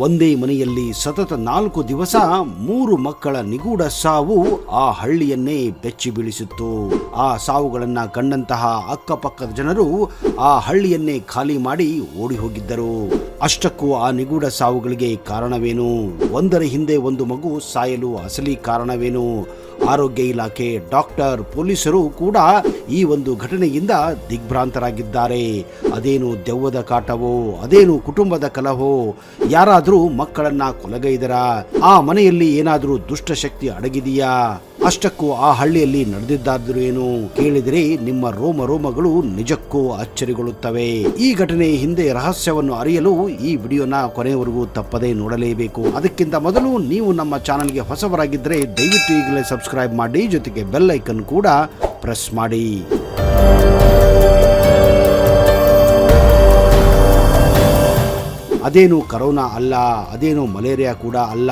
ಒಂದೇ ಮನೆಯಲ್ಲಿ ಸತತ ನಾಲ್ಕು ದಿವಸ ಮೂರು ಮಕ್ಕಳ ನಿಗೂಢ ಸಾವು ಆ ಹಳ್ಳಿಯನ್ನೇ ಬೆಚ್ಚಿ ಬೀಳಿಸಿತ್ತು. ಆ ಸಾವುಗಳನ್ನ ಕಂಡಂತಹ ಅಕ್ಕಪಕ್ಕದ ಜನರು ಆ ಹಳ್ಳಿಯನ್ನೇ ಖಾಲಿ ಮಾಡಿ ಓಡಿ ಹೋಗಿದ್ದರು. ಅಷ್ಟಕ್ಕೂ ಆ ನಿಗೂಢ ಸಾವುಗಳಿಗೆ ಕಾರಣವೇನು? ಒಂದರ ಹಿಂದೆ ಒಂದು ಮಗು ಸಾಯಲು ಅಸಲಿ ಕಾರಣವೇನು? ಆರೋಗ್ಯ ಇಲಾಖೆ, ಡಾಕ್ಟರ್, ಪೊಲೀಸರು ಕೂಡ ಈ ಒಂದು ಘಟನೆಯಿಂದ ದಿಗ್ಭ್ರಾಂತರಾಗಿದ್ದಾರೆ. ಅದೇನು ದೆವ್ವದ ಕಾಟವೋ, ಅದೇನು ಕುಟುಂಬದ ಕಲಹೋ, ಯಾರಾದರೂ ಮಕ್ಕಳನ್ನ ಕೊಲಗೈದರ? ಆ ಮನೆಯಲ್ಲಿ ಏನಾದರೂ ದುಷ್ಟಶಕ್ತಿ ಅಡಗಿದೆಯಾ? ಅಷ್ಟಕ್ಕೂ ಆ ಹಳ್ಳಿಯಲ್ಲಿ ನಡೆದಿದ್ದಾದ್ರೂ ಏನು ಕೇಳಿದರೆ ನಿಮ್ಮ ರೋಮ ರೋಮಗಳು ನಿಜಕ್ಕೂ ಅಚ್ಚರಿಗೊಳ್ಳುತ್ತವೆ. ಈ ಘಟನೆ ಹಿಂದೆ ರಹಸ್ಯವನ್ನು ಅರಿಯಲು ಈ ವಿಡಿಯೋನ ಕೊನೆಯವರೆಗೂ ತಪ್ಪದೇ ನೋಡಲೇಬೇಕು. ಅದಕ್ಕಿಂತ ಮೊದಲು ನೀವು ನಮ್ಮ ಚಾನಲ್ಗೆ ಹೊಸವರಾಗಿದ್ದರೆ ದಯವಿಟ್ಟು ಈಗಲೇ ಸಬ್ಸ್ಕ್ರೈಬ್ ಮಾಡಿ, ಜೊತೆಗೆ ಬೆಲ್ ಐಕನ್ ಕೂಡ ಪ್ರೆಸ್ ಮಾಡಿ. ಅದೇನು ಕರೋನಾ ಅಲ್ಲ, ಅದೇನು ಮಲೇರಿಯಾ ಕೂಡ ಅಲ್ಲ.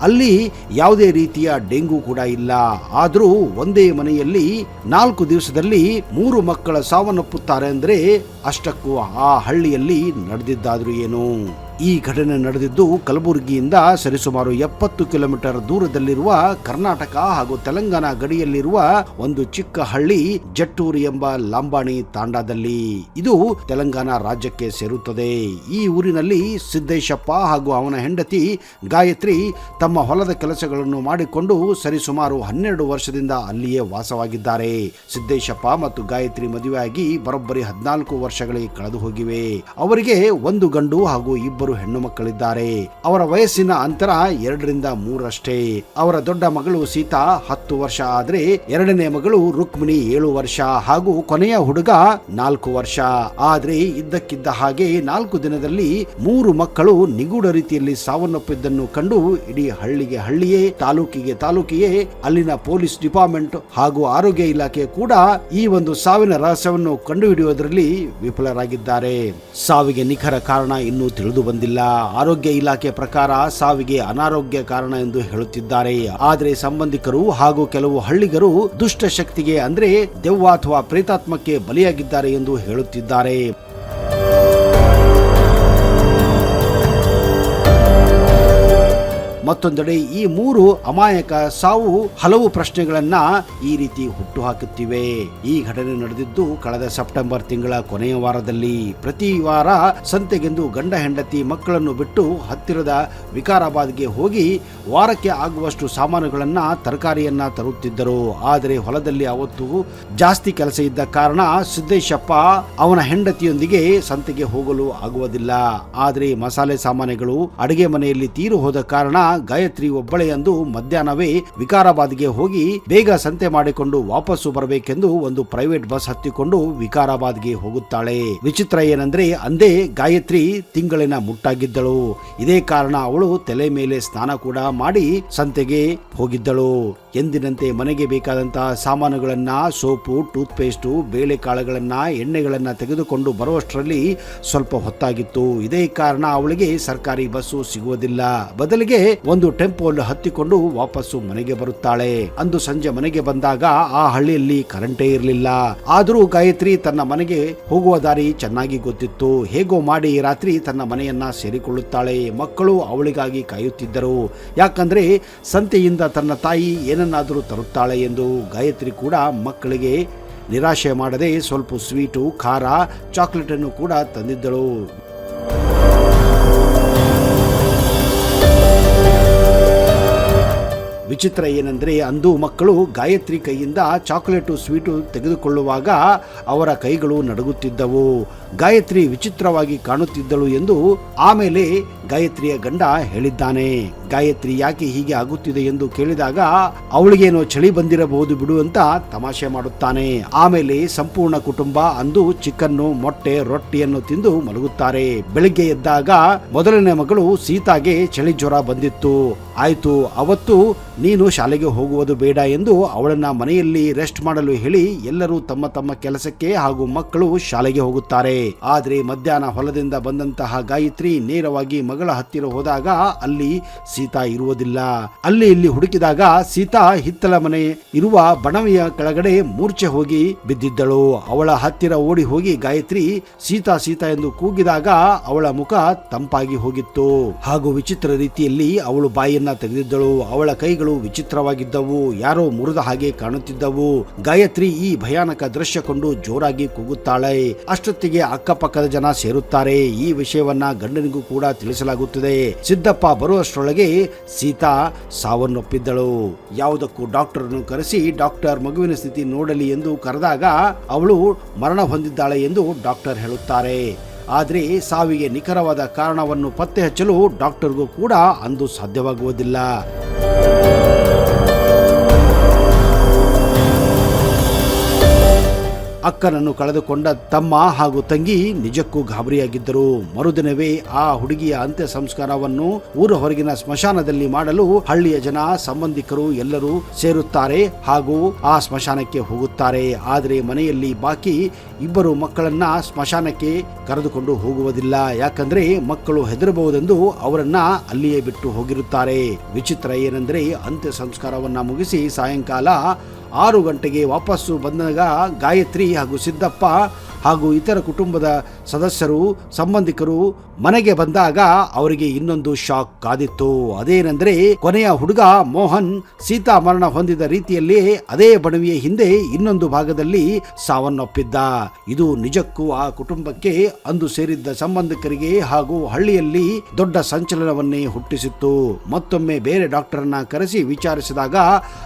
ಅಲ್ಲಿ ಯಾವುದೇ ರೀತಿಯ ಡೆಂಗು ಕೂಡ ಇಲ್ಲ. ಆದರೂ ಒಂದೇ ಮನೆಯಲ್ಲಿ ನಾಲ್ಕು ದಿವಸದಲ್ಲಿ ಮೂರು ಮಕ್ಕಳ ಸಾವನ್ನಪ್ಪುತ್ತಾರೆ ಅಂದರೆ ಅಷ್ಟಕ್ಕೂ ಆ ಹಳ್ಳಿಯಲ್ಲಿ ನಡೆದಿದ್ದಾದರೂ ಏನು? ಈ ಘಟನೆ ನಡೆದಿದ್ದು ಕಲಬುರಗಿಯಿಂದ ಸರಿಸುಮಾರು ಎಪ್ಪತ್ತು ಕಿಲೋಮೀಟರ್ ದೂರದಲ್ಲಿರುವ ಕರ್ನಾಟಕ ಹಾಗೂ ತೆಲಂಗಾಣ ಗಡಿಯಲ್ಲಿರುವ ಒಂದು ಚಿಕ್ಕ ಹಳ್ಳಿ ಜಟ್ಟೂರು ಎಂಬ ಲಾಂಬಾಣಿ ತಾಂಡಾದಲ್ಲಿ. ಇದು ತೆಲಂಗಾಣ ರಾಜ್ಯಕ್ಕೆ ಸೇರುತ್ತದೆ. ಈ ಊರಿನಲ್ಲಿ ಸಿದ್ದೇಶಪ್ಪ ಹಾಗೂ ಅವನ ಹೆಂಡತಿ ಗಾಯತ್ರಿ ತಮ್ಮ ಹೊಲದ ಕೆಲಸಗಳನ್ನು ಮಾಡಿಕೊಂಡು ಸರಿಸುಮಾರು ಹನ್ನೆರಡು ವರ್ಷದಿಂದ ಅಲ್ಲಿಯೇ ವಾಸವಾಗಿದ್ದಾರೆ. ಸಿದ್ದೇಶಪ್ಪ ಮತ್ತು ಗಾಯತ್ರಿ ಮದುವೆಯಾಗಿ ಬರೋಬ್ಬರಿ ಹದಿನಾಲ್ಕು ವರ್ಷಗಳಿಗೆ ಕಳೆದು ಹೋಗಿವೆ ಅವರಿಗೆ ಒಂದು ಗಂಡು ಹಾಗೂ ಇಬ್ಬರು ಹೆಣ್ಣು ಮಕ್ಕಳಿದ್ದಾರೆ. ಅವರ ವಯಸ್ಸಿನ ಅಂತರ ಎರಡರಿಂದ ಮೂರಷ್ಟೇ. ಅವರ ದೊಡ್ಡ ಮಗಳು ಸೀತಾ ಹತ್ತು ವರ್ಷ ಆದ್ರೆ ಎರಡನೇ ಮಗಳು ರುಕ್ಮಿಣಿ ಏಳು ವರ್ಷ ಹಾಗೂ ಕೊನೆಯ ಹುಡುಗ ನಾಲ್ಕು ವರ್ಷ. ಆದ್ರೆ ಇದ್ದಕ್ಕಿದ್ದ ಹಾಗೆ ನಾಲ್ಕು ದಿನದಲ್ಲಿ ಮೂರು ಮಕ್ಕಳು ನಿಗೂಢ ರೀತಿಯಲ್ಲಿ ಸಾವನ್ನಪ್ಪಿದ್ದನ್ನು ಕಂಡು ಇಡೀ ಹಳ್ಳಿಗೆ ಹಳ್ಳಿಯೇ, ತಾಲೂಕಿಗೆ ತಾಲೂಕಿಗೆ ಅಲ್ಲಿನ ಪೊಲೀಸ್ ಡಿಪಾರ್ಟ್ಮೆಂಟ್ ಹಾಗೂ ಆರೋಗ್ಯ ಇಲಾಖೆ ಕೂಡ ಈ ಒಂದು ಸಾವಿನ ರಹಸ್ಯವನ್ನು ಕಂಡುಹಿಡಿಯುವುದರಲ್ಲಿ ವಿಫಲರಾಗಿದ್ದಾರೆ. ಸಾವಿಗೆ ನಿಖರ ಕಾರಣ ಇನ್ನೂ ತಿಳಿದು ಬಂದಿಲ್ಲ. ಆರೋಗ್ಯ ಇಲಾಖೆ ಪ್ರಕಾರ ಸಾವಿಗೆ ಅನಾರೋಗ್ಯ ಕಾರಣ ಎಂದು ಹೇಳುತ್ತಿದ್ದಾರೆ. ಆದರೆ ಸಂಬಂಧಿಕರು ಹಾಗೂ ಕೆಲವು ಹಳ್ಳಿಗರು ದುಷ್ಟ ಶಕ್ತಿಗೆ ಅಂದ್ರೆ ದೆವ್ವ ಅಥವಾ ಪ್ರೇತಾತ್ಮಕ್ಕೆ ಬಲಿಯಾಗಿದ್ದಾರೆ ಎಂದು ಹೇಳುತ್ತಿದ್ದಾರೆ. ಮತ್ತೊಂದೆಡೆ ಈ ಮೂರು ಅಮಾಯಕ ಸಾವು ಹಲವು ಪ್ರಶ್ನೆಗಳನ್ನ ಈ ರೀತಿ ಹುಟ್ಟು ಹಾಕುತ್ತಿವೆ ಈ ಘಟನೆ ನಡೆದಿದ್ದು ಕಳೆದ ಸೆಪ್ಟೆಂಬರ್ ತಿಂಗಳ ಕೊನೆಯ ವಾರದಲ್ಲಿ. ಪ್ರತಿ ವಾರ ಸಂತೆಗೆಂದು ಗಂಡ ಹೆಂಡತಿ ಮಕ್ಕಳನ್ನು ಬಿಟ್ಟು ಹತ್ತಿರದ ವಿಕಾರಾಬಾದ್ಗೆ ಹೋಗಿ ವಾರಕ್ಕೆ ಆಗುವಷ್ಟು ಸಾಮಾನುಗಳನ್ನ ತರಕಾರಿಯನ್ನ ತರುತ್ತಿದ್ದರು. ಆದರೆ ಹೊಲದಲ್ಲಿ ಅವತ್ತು ಜಾಸ್ತಿ ಕೆಲಸ ಇದ್ದ ಕಾರಣ ಸಿದ್ದೇಶಪ್ಪ ಅವನ ಹೆಂಡತಿಯೊಂದಿಗೆ ಸಂತೆಗೆ ಹೋಗಲು ಆಗುವುದಿಲ್ಲ. ಆದರೆ ಮಸಾಲೆ ಸಾಮಾನುಗಳು ಅಡಿಗೆ ಮನೆಯಲ್ಲಿ ತೀರು ಹೋದ ಕಾರಣ ಗಾಯತ್ರಿ ಒಬ್ಬಳೆಯಂದು ಮಧ್ಯಾಹ್ನವೇ ವಿಕಾರಾಬಾದ್ಗೆ ಹೋಗಿ ಬೇಗ ಸಂತೆ ಮಾಡಿಕೊಂಡು ವಾಪಸ್ಸು ಬರಬೇಕೆಂದು ಒಂದು ಪ್ರೈವೇಟ್ ಬಸ್ ಹತ್ತಿಕೊಂಡು ವಿಕಾರಾಬಾದ್ಗೆ ಹೋಗುತ್ತಾಳೆ. ವಿಚಿತ್ರ ಏನಂದ್ರೆ ಅಂದೇ ಗಾಯತ್ರಿ ತಿಂಗಳಿನ ಮುಟ್ಟಾಗಿದ್ದಳು. ಇದೇ ಕಾರಣ ಅವಳು ತಲೆ ಮೇಲೆ ಸ್ನಾನ ಕೂಡ ಮಾಡಿ ಸಂತೆಗೆ ಹೋಗಿದ್ದಳು. ಎಂದಿನಂತೆ ಮನೆಗೆ ಬೇಕಾದಂತಹ ಸಾಮಾನುಗಳನ್ನು, ಸೋಪು ಟೂತ್ ಪೇಸ್ಟು ಬೇಳೆಕಾಳುಗಳನ್ನ, ಎಣ್ಣೆಗಳನ್ನ ತೆಗೆದುಕೊಂಡು ಬರುವಷ್ಟರಲ್ಲಿ ಸ್ವಲ್ಪ ಹೊತ್ತಾಗಿತ್ತು. ಇದೇ ಕಾರಣ ಅವಳಿಗೆ ಸರ್ಕಾರಿ ಬಸ್ಸು ಸಿಗುವುದಿಲ್ಲ. ಬದಲಿಗೆ ಒಂದು ಟೆಂಪೋಲ್ ಹತ್ತಿಕೊಂಡು ವಾಪಸ್ಸು ಮನೆಗೆ ಬರುತ್ತಾಳೆ. ಅಂದು ಸಂಜೆ ಮನೆಗೆ ಬಂದಾಗ ಆ ಹಳ್ಳಿಯಲ್ಲಿ ಕರೆಂಟೇ ಇರಲಿಲ್ಲ. ಆದರೂ ಗಾಯತ್ರಿ ತನ್ನ ಮನೆಗೆ ಹೋಗುವ ದಾರಿ ಚೆನ್ನಾಗಿ ಗೊತ್ತಿತ್ತು. ಹೇಗೋ ಮಾಡಿ ರಾತ್ರಿ ತನ್ನ ಮನೆಯನ್ನ ಸೇರಿಕೊಳ್ಳುತ್ತಾಳೆ. ಮಕ್ಕಳು ಅವಳಿಗಾಗಿ ಕಾಯುತ್ತಿದ್ದರು. ಯಾಕಂದ್ರೆ ಸಂತೆಯಿಂದ ತನ್ನ ತಾಯಿ ಏನನ್ನಾದರೂ ತರುತ್ತಾಳೆ ಎಂದು ಗಾಯತ್ರಿ ಕೂಡ ಮಕ್ಕಳಿಗೆ ನಿರಾಶೆ ಮಾಡದೆ ಸ್ವಲ್ಪ ಸ್ವೀಟು, ಖಾರ, ಚಾಕ್ಲೇಟನ್ನು ಕೂಡ ತಂದಿದ್ದಳು. ವಿಚಿತ್ರ ಏನೆಂದರೆ ಅಂದು ಮಕ್ಕಳು ಗಾಯತ್ರಿ ಕೈಯಿಂದ ಚಾಕ್ಲೇಟು, ಸ್ವೀಟು ತೆಗೆದುಕೊಳ್ಳುವಾಗ ಅವರ ಕೈಗಳು ನಡುಗುತ್ತಿದ್ದವು. ಗಾಯತ್ರಿ ವಿಚಿತ್ರವಾಗಿ ಕಾಣುತ್ತಿದ್ದಳು ಎಂದು ಆಮೇಲೆ ಗಾಯತ್ರಿಯ ಗಂಡ ಹೇಳಿದ್ದಾನೆ. ಗಾಯತ್ರಿ ಯಾಕೆ ಹೀಗೆ ಆಗುತ್ತಿದೆ ಎಂದು ಕೇಳಿದಾಗ, ಅವಳಿಗೇನೋ ಚಳಿ ಬಂದಿರಬಹುದು ಬಿಡು ಅಂತ ತಮಾಷೆ ಮಾಡುತ್ತಾನೆ. ಆಮೇಲೆ ಸಂಪೂರ್ಣ ಕುಟುಂಬ ಅಂದು ಚಿಕನ್ನು, ಮೊಟ್ಟೆ, ರೊಟ್ಟಿಯನ್ನು ತಿಂದು ಮಲಗುತ್ತಾರೆ. ಬೆಳಿಗ್ಗೆ ಎದ್ದಾಗ ಮೊದಲನೇ ಮಗಳು ಸೀತಾಗೆ ಚಳಿ ಜ್ವರ ಬಂದಿತ್ತು. ಆಯ್ತು, ಅವತ್ತು ನೀನು ಶಾಲೆಗೆ ಹೋಗುವುದು ಬೇಡ ಎಂದು ಅವಳನ್ನ ಮನೆಯಲ್ಲಿ ರೆಸ್ಟ್ ಮಾಡಲು ಹೇಳಿ ಎಲ್ಲರೂ ತಮ್ಮ ತಮ್ಮ ಕೆಲಸಕ್ಕೆ ಹಾಗೂ ಮಕ್ಕಳು ಶಾಲೆಗೆ ಹೋಗುತ್ತಾರೆ. ಆದ್ರೆ ಮಧ್ಯಾಹ್ನ ಹೊಲದಿಂದ ಬಂದಂತಹ ಗಾಯತ್ರಿ ನೇರವಾಗಿ ಮಗಳ ಹತ್ತಿರ ಹೋದಾಗ ಅಲ್ಲಿ ಸೀತಾ ಇರುವುದಿಲ್ಲ. ಅಲ್ಲಿ ಇಲ್ಲಿ ಹುಡುಕಿದಾಗ ಸೀತಾ ಹಿತ್ತಲ ಮನೆ ಇರುವ ಬಣವೆಯ ಕೆಳಗಡೆ ಮೂರ್ಛೆ ಹೋಗಿ ಬಿದ್ದಿದ್ದಳು. ಅವಳ ಹತ್ತಿರ ಓಡಿ ಹೋಗಿ ಗಾಯತ್ರಿ ಸೀತಾ ಸೀತಾ ಎಂದು ಕೂಗಿದಾಗ ಅವಳ ಮುಖ ತಂಪಾಗಿ ಹೋಗಿತ್ತು. ಹಾಗೂ ವಿಚಿತ್ರ ರೀತಿಯಲ್ಲಿ ಅವಳು ಬಾಯಿಯನ್ನ ತೆಗೆದಿದ್ದಳು. ಅವಳ ಕೈಗಳು ವಿಚಿತ್ರವಾಗಿದ್ದವು. ಯಾರೋ ಮುರಿದ ಹಾಗೆ ಕಾಣುತ್ತಿದ್ದವು. ಗಾಯತ್ರಿ ಈ ಭಯಾನಕ ದೃಶ್ಯ ಕೊಂಡು ಜೋರಾಗಿ ಕೂಗುತ್ತಾಳೆ. ಅಷ್ಟೊತ್ತಿಗೆ ಅಕ್ಕಪಕ್ಕದ ಜನ ಸೇರುತ್ತಾರೆ. ಈ ವಿಷಯವನ್ನ ಗಂಡನಿಗೂ ಕೂಡ ತಿಳಿಸಲಾಗುತ್ತದೆ. ಸಿದ್ದಪ್ಪ ಬರುವಷ್ಟರೊಳಗೆ ಸೀತಾ ಸಾವನ್ನೊಪ್ಪಿದ್ದಳು. ಯಾವುದಕ್ಕೂ ಡಾಕ್ಟರ್ ಅನ್ನು ಕರೆಸಿ ಡಾಕ್ಟರ್ ಮಗುವಿನ ಸ್ಥಿತಿ ನೋಡಲಿ ಎಂದು ಕರೆದಾಗ ಅವಳು ಮರಣ ಹೊಂದಿದ್ದಾಳೆ ಎಂದು ಡಾಕ್ಟರ್ ಹೇಳುತ್ತಾರೆ. ಆದರೆ ಸಾವಿಗೆ ನಿಖರವಾದ ಕಾರಣವನ್ನು ಪತ್ತೆ ಹಚ್ಚಲು ಡಾಕ್ಟರ್ಗೂ ಕೂಡ ಅಂದು ಸಾಧ್ಯವಾಗುವುದಿಲ್ಲ. ಅಕ್ಕನನ್ನು ಕಳೆದುಕೊಂಡ ತಮ್ಮ ಹಾಗೂ ತಂಗಿ ನಿಜಕ್ಕೂ ಗಾಬರಿಯಾಗಿದ್ದರು. ಮರುದಿನವೇ ಆ ಹುಡುಗಿಯ ಅಂತ್ಯ ಸಂಸ್ಕಾರವನ್ನು ಊರ ಹೊರಗಿನ ಸ್ಮಶಾನದಲ್ಲಿ ಮಾಡಲು ಹಳ್ಳಿಯ ಜನ, ಸಂಬಂಧಿಕರು ಎಲ್ಲರೂ ಸೇರುತ್ತಾರೆ ಹಾಗೂ ಆ ಸ್ಮಶಾನಕ್ಕೆ ಹೋಗುತ್ತಾರೆ. ಆದರೆ ಮನೆಯಲ್ಲಿ ಬಾಕಿ ಇಬ್ಬರು ಮಕ್ಕಳನ್ನ ಸ್ಮಶಾನಕ್ಕೆ ಕರೆದುಕೊಂಡು ಹೋಗುವುದಿಲ್ಲ. ಯಾಕಂದ್ರೆ ಮಕ್ಕಳು ಹೆದರಬಹುದೆಂದು ಅವರನ್ನ ಅಲ್ಲಿಯೇ ಬಿಟ್ಟು ಹೋಗಿರುತ್ತಾರೆ. ವಿಚಿತ್ರ ಏನೆಂದರೆ ಅಂತ್ಯ ಸಂಸ್ಕಾರವನ್ನ ಮುಗಿಸಿ ಸಾಯಂಕಾಲ ಆರು ಗಂಟೆಗೆ ವಾಪಸ್ಸು ಬಂದಾಗ ಗಾಯತ್ರಿ ಹಾಗೂ ಸಿದ್ದಪ್ಪ ಹಾಗೂ ಇತರ ಕುಟುಂಬದ ಸದಸ್ಯರು, ಸಂಬಂಧಿಕರು ಮನೆಗೆ ಬಂದಾಗ ಅವರಿಗೆ ಇನ್ನೊಂದು ಶಾಕ್ ಕಾದಿತ್ತು. ಅದೇನೆಂದರೆ, ಕೊನೆಯ ಹುಡುಗ ಮೋಹನ್ ಸೀತಾ ಮರಣ ಹೊಂದಿದ ರೀತಿಯಲ್ಲಿ ಅದೇ ಬಣವಿಯ ಹಿಂದೆ ಇನ್ನೊಂದು ಭಾಗದಲ್ಲಿ ಸಾವನ್ನಪ್ಪಿದ್ದ. ಇದು ನಿಜಕ್ಕೂ ಆ ಕುಟುಂಬಕ್ಕೆ ಅಂದು ಸೇರಿದ್ದ ಸಂಬಂಧಿಕರಿಗೆ ಹಾಗೂ ಹಳ್ಳಿಯಲ್ಲಿ ದೊಡ್ಡ ಸಂಚಲನವನ್ನೇ ಹುಟ್ಟಿಸಿತ್ತು. ಮತ್ತೊಮ್ಮೆ ಬೇರೆ ಡಾಕ್ಟರನ್ನ ಕರೆಸಿ ವಿಚಾರಿಸಿದಾಗ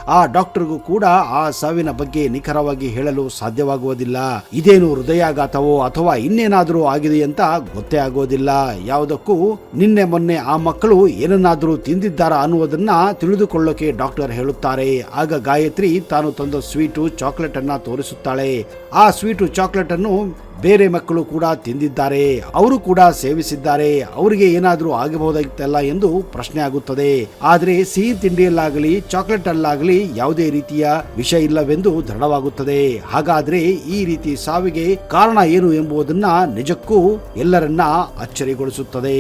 ಆ ಡಾಕ್ಟರ್ಗೂ ಕೂಡ ಆ ಸಾವಿನ ಬಗ್ಗೆ ನಿಖರವಾಗಿ ಹೇಳಲು ಸಾಧ್ಯವಾಗುವುದಿಲ್ಲ. ಇದೇನು ಹೃದಯಾಘಾತವೋ ಅಥವಾ ಇನ್ನೇನಾದರೂ ಆಗಿದೆ ಅಂತ ಗೊತ್ತೇ ಆಗೋದಿಲ್ಲ. ಯಾವುದಕ್ಕೂ ನಿನ್ನೆ ಮೊನ್ನೆ ಆ ಮಕ್ಕಳು ಏನನ್ನಾದರೂ ತಿಂದಿದ್ದಾರಾ ಅನ್ನುವುದನ್ನ ತಿಳಿದುಕೊಳ್ಳೋಕೆ ಡಾಕ್ಟರ್ ಹೇಳುತ್ತಾರೆ. ಆಗ ಗಾಯತ್ರಿ ತಾನು ತಂದ ಸ್ವೀಟು ಚಾಕ್ಲೇಟ್ ಅನ್ನ ತೋರಿಸುತ್ತಾಳೆ. ಆ ಸ್ವೀಟು ಚಾಕ್ಲೇಟ್ ಅನ್ನು ಬೇರೆ ಮಕ್ಕಳು ಕೂಡ ತಿಂದಿದ್ದಾರೆ, ಅವರು ಕೂಡ ಸೇವಿಸಿದ್ದಾರೆ, ಅವರಿಗೆ ಏನಾದರೂ ಆಗಬಹುದಾಗಿತ್ತಲ್ಲ ಎಂದು ಪ್ರಶ್ನೆ ಆಗುತ್ತದೆ. ಆದರೆ ಸಿಹಿ ತಿಂಡಿಯಲ್ಲಾಗಲಿ ಚಾಕ್ಲೇಟ್ ಅಲ್ಲಾಗಲಿ ಯಾವುದೇ ರೀತಿಯ ವಿಷ ಇಲ್ಲವೆಂದು ದೃಢವಾಗುತ್ತದೆ. ಹಾಗಾದ್ರೆ ಈ ರೀತಿ ಸಾವಿಗೆ ಕಾರಣ ಏನು ಎಂಬುದನ್ನ ನಿಜಕ್ಕೂ ಎಲ್ಲರನ್ನ ಅಚ್ಚರಿಗೊಳಿಸುತ್ತದೆ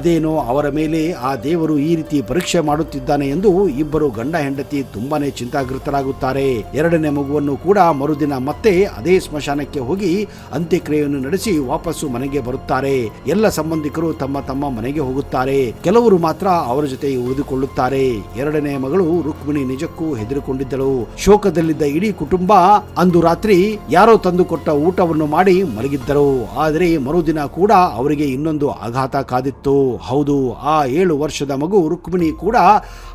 ಅದೇನೋ ಅವರ ಮೇಲೆ ಆ ದೇವರು ಈ ರೀತಿ ಪರೀಕ್ಷೆ ಮಾಡುತ್ತಿದ್ದಾನೆ ಎಂದು ಇಬ್ಬರು ಗಂಡ ಹೆಂಡತಿ ತುಂಬಾನೇ ಚಿಂತಾಗೃತರಾಗುತ್ತಾರೆ ಎರಡನೇ ಮಗುವನ್ನು ಕೂಡ ಮರುದಿನ ಮತ್ತೆ ಅದೇ ಸ್ಮಶಾನಕ್ಕೆ ಹೋಗಿ ಅಂತ್ಯಕ್ರಿಯೆಯನ್ನು ನಡೆಸಿ ವಾಪಸ್ಸು ಮನೆಗೆ ಬರುತ್ತಾರೆ. ಎಲ್ಲ ಸಂಬಂಧಿಕರು ತಮ್ಮ ತಮ್ಮ ಮನೆಗೆ ಹೋಗುತ್ತಾರೆ. ಕೆಲವರು ಮಾತ್ರ ಅವರ ಜೊತೆ ಉಳಿದುಕೊಳ್ಳುತ್ತಾರೆ. ಎರಡನೇ ಮಗಳು ರುಕ್ಮಿಣಿ ನಿಜಕ್ಕೂ ಹೆದರಿಕೊಂಡಿದ್ದಳು. ಶೋಕದಲ್ಲಿದ್ದ ಇಡೀ ಕುಟುಂಬ ಅಂದು ರಾತ್ರಿ ಯಾರೋ ತಂದುಕೊಟ್ಟ ಊಟವನ್ನು ಮಾಡಿ ಮಲಗಿದ್ದರು. ಆದರೆ ಮರುದಿನ ಕೂಡ ಅವರಿಗೆ ಇನ್ನೊಂದು ಆಘಾತ ಕಾದಿತ್ತು. ಹೌದು, ಆ ಏಳು ವರ್ಷದ ಮಗು ರುಕ್ಮಿಣಿ ಕೂಡ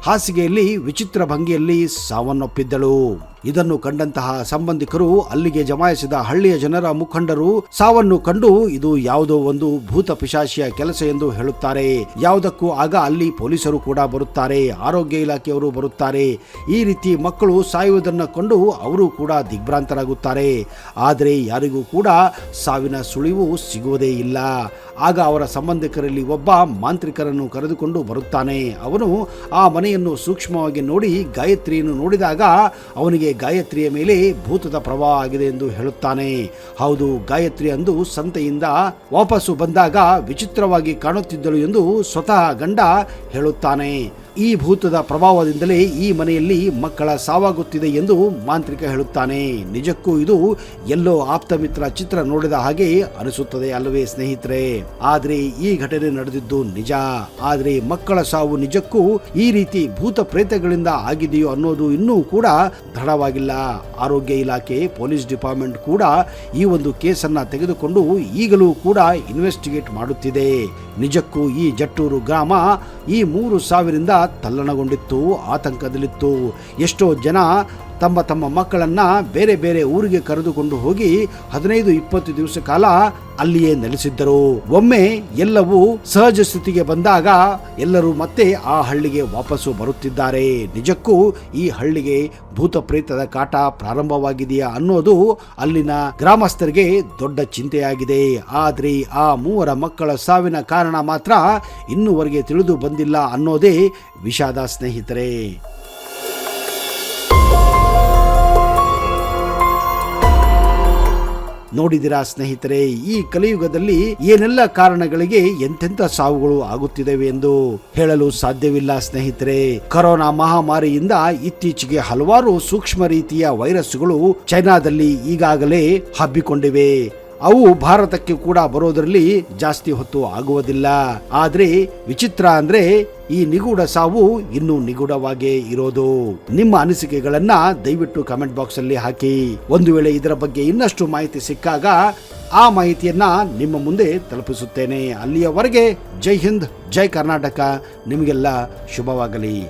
ಹಾಸಿಗೆಯಲ್ಲಿ, ವಿಚಿತ್ರ ಭಂಗಿಯಲ್ಲಿ ಸಾವನ್ನಪ್ಪಿದ್ದಳು. ಇದನ್ನು ಕಂಡಂತಹ ಸಂಬಂಧಿಕರು ಅಲ್ಲಿಗೆ ಜಮಾಯಿಸಿದ ಹಳ್ಳಿಯ ಜನರ ಮುಖಂಡರು, ಸಾವನ್ನು ಕಂಡು ಇದು ಯಾವುದೋ ಒಂದು ಭೂತ ಪಿಶಾಚಿಯ ಕೆಲಸ ಎಂದು ಹೇಳುತ್ತಾರೆ. ಯಾವುದಕ್ಕೂ ಆಗ ಅಲ್ಲಿ ಪೊಲೀಸರು ಕೂಡ ಬರುತ್ತಾರೆ, ಆರೋಗ್ಯ ಇಲಾಖೆಯವರು ಬರುತ್ತಾರೆ. ಈ ರೀತಿ ಮಕ್ಕಳು ಸಾಯುವುದನ್ನು ಕಂಡು ಅವರು ಕೂಡ ದಿಗ್ಭ್ರಾಂತರಾಗುತ್ತಾರೆ. ಆದರೆ ಯಾರಿಗೂ ಕೂಡ ಸಾವಿನ ಸುಳಿವು ಸಿಗುವುದೇ ಇಲ್ಲ. ಆಗ ಅವರ ಸಂಬಂಧಿಕರಲ್ಲಿ ಒಬ್ಬ ಮಾಂತ್ರಿಕರನ್ನು ಕರೆದುಕೊಂಡು ಬರುತ್ತಾನೆ. ಅವನು ಆ ಮನೆಯನ್ನು ಸೂಕ್ಷ್ಮವಾಗಿ ನೋಡಿ ಗಾಯತ್ರಿಯನ್ನು ನೋಡಿದಾಗ ಅವನಿಗೆ ಗಾಯತ್ರಿಯ ಮೇಲೆ ಭೂತದ ಪ್ರಭಾವ ಆಗಿದೆ ಎಂದು ಹೇಳುತ್ತಾನೆ. ಹೌದು, ಗಾಯತ್ರಿ ಅಂದು ಸಂತೆಯಿಂದ ವಾಪಸ್ಸು ಬಂದಾಗ ವಿಚಿತ್ರವಾಗಿ ಕಾಣುತ್ತಿದ್ದಳು ಎಂದು ಸ್ವತಃ ಗಂಡ ಹೇಳುತ್ತಾನೆ. ಈ ಭೂತದ ಪ್ರಭಾವದಿಂದಲೇ ಈ ಮನೆಯಲ್ಲಿ ಮಕ್ಕಳ ಸಾವಾಗುತ್ತಿದೆ ಎಂದು ಮಾಂತ್ರಿಕ ಹೇಳುತ್ತಾನೆ. ನಿಜಕ್ಕೂ ಇದು ಎಲ್ಲೋ ಆಪ್ತ ಮಿತ್ರ ಚಿತ್ರ ನೋಡಿದ ಹಾಗೆ ಅನಿಸುತ್ತದೆ ಅಲ್ಲವೇ ಸ್ನೇಹಿತರೆ. ಆದರೆ ಈ ಘಟನೆ ನಡೆದಿದ್ದು ನಿಜ. ಆದರೆ ಮಕ್ಕಳ ಸಾವು ನಿಜಕ್ಕೂ ಈ ರೀತಿ ಭೂತ ಪ್ರೇತಗಳಿಂದ ಆಗಿದೆಯೋ ಅನ್ನೋದು ಇನ್ನೂ ಕೂಡ ದೃಢವಾಗಿಲ್ಲ. ಆರೋಗ್ಯ ಇಲಾಖೆ, ಪೊಲೀಸ್ ಡಿಪಾರ್ಟ್ಮೆಂಟ್ ಕೂಡ ಈ ಒಂದು ಕೇಸನ್ನ ತೆಗೆದುಕೊಂಡು ಈಗಲೂ ಕೂಡ ಇನ್ವೆಸ್ಟಿಗೇಟ್ ಮಾಡುತ್ತಿದೆ. ನಿಜಕ್ಕೂ ಈ ಜಟ್ಟೂರು ಗ್ರಾಮ ಈ ಮೂರು ಸಾವಿರಿಂದ ತಲ್ಲಣಗೊಂಡಿತ್ತು ಆತಂಕದಲ್ಲಿತ್ತು. ಎಷ್ಟೋ ಜನ ತಮ್ಮ ತಮ್ಮ ಮಕ್ಕಳನ್ನ ಬೇರೆ ಬೇರೆ ಊರಿಗೆ ಕರೆದುಕೊಂಡು ಹೋಗಿ ಹದಿನೈದು ಇಪ್ಪತ್ತು ದಿವಸ ಕಾಲ ಅಲ್ಲಿಯೇ ನೆಲೆಸಿದ್ದರು. ಒಮ್ಮೆ ಎಲ್ಲವೂ ಸಹಜ ಸ್ಥಿತಿಗೆ ಬಂದಾಗ ಎಲ್ಲರೂ ಮತ್ತೆ ಆ ಹಳ್ಳಿಗೆ ವಾಪಸ್ಸು ಬರುತ್ತಿದ್ದಾರೆ. ನಿಜಕ್ಕೂ ಈ ಹಳ್ಳಿಗೆ ಭೂತ ಪ್ರೇತದ ಕಾಟ ಪ್ರಾರಂಭವಾಗಿದೆಯಾ ಅನ್ನೋದು ಅಲ್ಲಿನ ಗ್ರಾಮಸ್ಥರಿಗೆ ದೊಡ್ಡ ಚಿಂತೆಯಾಗಿದೆ. ಆದ್ರೆ ಆ ಮೂವರ ಮಕ್ಕಳ ಸಾವಿನ ಕಾರಣ ಮಾತ್ರ ಇನ್ನೂವರೆಗೆ ತಿಳಿದು ಬಂದಿಲ್ಲ ಅನ್ನೋದೇ ವಿಷಾದ ಸ್ನೇಹಿತರೆ. ನೋಡಿದಿರಾ ಸ್ನೇಹಿತರೆ, ಈ ಕಲಿಯುಗದಲ್ಲಿ ಏನೆಲ್ಲ ಕಾರಣಗಳಿಗೆ ಎಂತೆಂತ ಸಾವುಗಳು ಆಗುತ್ತಿವೆ ಎಂದು ಹೇಳಲು ಸಾಧ್ಯವಿಲ್ಲ ಸ್ನೇಹಿತರೆ. ಕೊರೋನಾ ಮಹಾಮಾರಿಯಿಂದ ಇತ್ತೀಚೆಗೆ ಹಲವಾರು ಸೂಕ್ಷ್ಮ ರೀತಿಯ ವೈರಸ್ಗಳು ಚೈನಾದಲ್ಲಿ ಈಗಾಗಲೇ ಹಬ್ಬಿಕೊಂಡಿವೆ. ಅವು ಭಾರತಕ್ಕೆ ಕೂಡ ಬರೋದರಲ್ಲಿ ಜಾಸ್ತಿ ಹೊತ್ತು ಆಗುವುದಿಲ್ಲ. ಆದ್ರೆ ವಿಚಿತ್ರ ಅಂದ್ರೆ ಈ ನಿಗೂಢ ಸಾವು ಇನ್ನೂ ನಿಗೂಢವಾಗೇ ಇರೋದು. ನಿಮ್ಮ ಅನಿಸಿಕೆಗಳನ್ನ ದಯವಿಟ್ಟು ಕಮೆಂಟ್ ಬಾಕ್ಸ್ ಅಲ್ಲಿ ಹಾಕಿ. ಒಂದು ವೇಳೆ ಇದರ ಬಗ್ಗೆ ಇನ್ನಷ್ಟು ಮಾಹಿತಿ ಸಿಕ್ಕಾಗ ಆ ಮಾಹಿತಿಯನ್ನ ನಿಮ್ಮ ಮುಂದೆ ತಲುಪಿಸುತ್ತೇನೆ. ಅಲ್ಲಿಯವರೆಗೆ ಜೈ ಹಿಂದ್, ಜೈ ಕರ್ನಾಟಕ. ನಿಮಗೆಲ್ಲ ಶುಭವಾಗಲಿ.